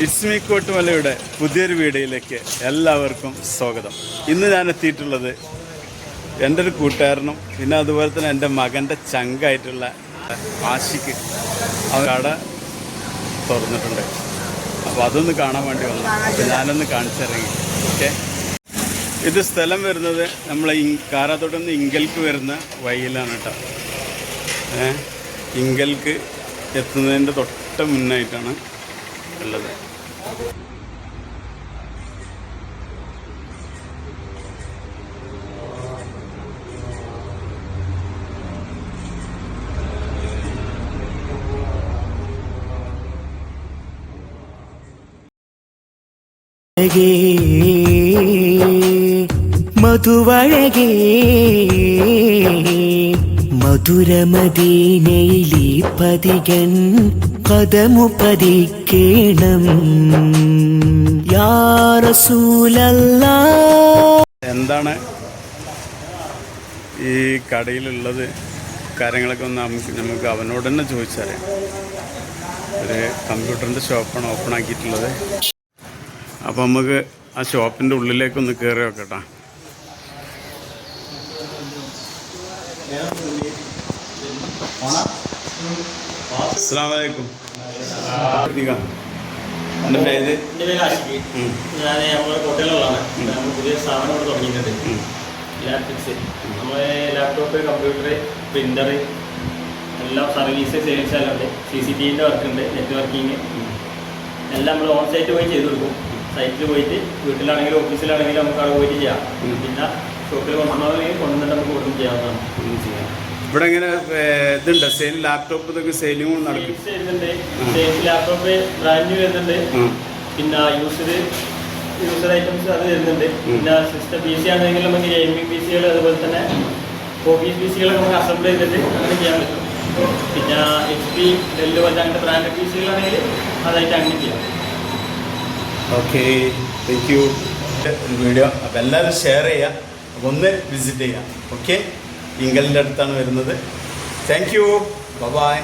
ഇസ്മി കോട്ടുമലയുടെ പുതിയൊരു വീഡിയോയിലേക്ക് എല്ലാവർക്കും സ്വാഗതം. ഇന്ന് ഞാൻ എത്തിയിട്ടുള്ളത് എന്റെ ഒരു കൂട്ടുകാരനും പിന്നെ അതുപോലെ തന്നെ എന്റെ മകന്റെ ചങ്കായിട്ടുള്ള ആശിക്ക് കട തുറന്നിട്ടുണ്ട്. അപ്പോൾ അതൊന്ന് കാണാൻ വേണ്ടി വന്നു. ഞാനൊന്ന് കാണിച്ചിറങ്ങി ഓക്കെ. ഇത് സ്ഥലം വരുന്നത് നമ്മൾ ഇ കാരാത്തോട്ട് നിന്ന് ഇങ്കൽക്ക് വരുന്ന വഴിയിലാണ് കേട്ടോ. ഏ? ഇങ്കൽക്ക് എത്തുന്നതിന്റെ തൊട്ട് മുന്നായിട്ടാണ് अलग है। മധുരമദീനയിലെ പതികൻ കഥമു പതിക്കേണം യാറസൂലല്ല എന്താണ് ഈ കടയിലുള്ളത്? കാര്യങ്ങളൊക്കെ ഒന്ന് നമുക്ക് നമുക്ക് അവനോട് തന്നെ ചോദിച്ചറിയാം. ഒരു കമ്പ്യൂട്ടറിന്റെ ഷോപ്പാണ് ഓപ്പൺ ആക്കിയിട്ടുള്ളത്. അപ്പോൾ നമുക്ക് ആ ഷോപ്പിന്റെ ഉള്ളിലേക്കൊന്ന് കയറി നോക്കട്ടാ. അസ്സാം വലൈക്കും എന്റെ പേര് എന്റെ പേര് ആഷിഖ്. ഞാൻ നമ്മുടെ കോട്ടയിലുള്ളതാണ്. നമ്മൾ പുതിയ സ്ഥാപനം ഇവിടെ തുടങ്ങിയിട്ടുണ്ട്. ലാപ്റ്റിക്സ് നമ്മളെ ലാപ്ടോപ്പ് കമ്പ്യൂട്ടർ പ്രിന്റർ എല്ലാം സർവീസ് സെയിൽസ് എല്ലാം ഉണ്ട് സി സി ടി വിന്റെ വർക്ക് ഉണ്ട് നെറ്റ്വർക്കിങ് എല്ലാം നമ്മൾ ഓൺ സൈറ്റ് പോയി ചെയ്ത് കൊടുക്കും. സൈറ്റിൽ പോയിട്ട് വീട്ടിലാണെങ്കിലും ഓഫീസിലാണെങ്കിലും നമുക്ക് അവിടെ പോയിട്ട് ചെയ്യാം. പിന്നെ ഷോപ്പിൽ കൊണ്ടുവന്നില്ലെങ്കിൽ കൊണ്ടുവന്നിട്ട് നമുക്ക് കൊടുക്കും ചെയ്യാവുന്നതാണ്. ഇവിടെ ഇങ്ങനെ ഇതുണ്ട്. സെയിൽ ലാപ്ടോപ്പ് ഇതൊക്കെ സെയിലിംഗ് നടക്കും. ലാപ്ടോപ്പ് ബ്രാൻഡ് ന്യൂ വരുന്നുണ്ട്. പിന്നെ യൂസർ യൂസർ ഐറ്റംസ് അത് വരുന്നുണ്ട്. പിന്നെ സിസ്റ്റം പി സി ആണെങ്കിൽ നമുക്ക് ഗെയിമിംഗ് പി സികൾ അതുപോലെ തന്നെ ഓഫീസ് പി സികളൊക്കെ നമുക്ക് അസംബിൾ ചെയ്തിട്ട് അങ്ങനെ ചെയ്യാൻ പറ്റും. പിന്നെ എച്ച് പി ഡെല്ല് പോലത്തെ അങ്ങനത്തെ ബ്രാൻഡ് പി സികളാണെങ്കിൽ അതായിട്ട് അങ്ങനെ ചെയ്യാം. ഓക്കെ താങ്ക് യു വീഡിയോ അപ്പോൾ എല്ലാവരും ഷെയർ ചെയ്യുക ഒന്ന് വിസിറ്റ് ചെയ്യാം. ഓക്കെ ഇങ്കലിന്റെ അടുത്താണ് വരുന്നത്. Thank you by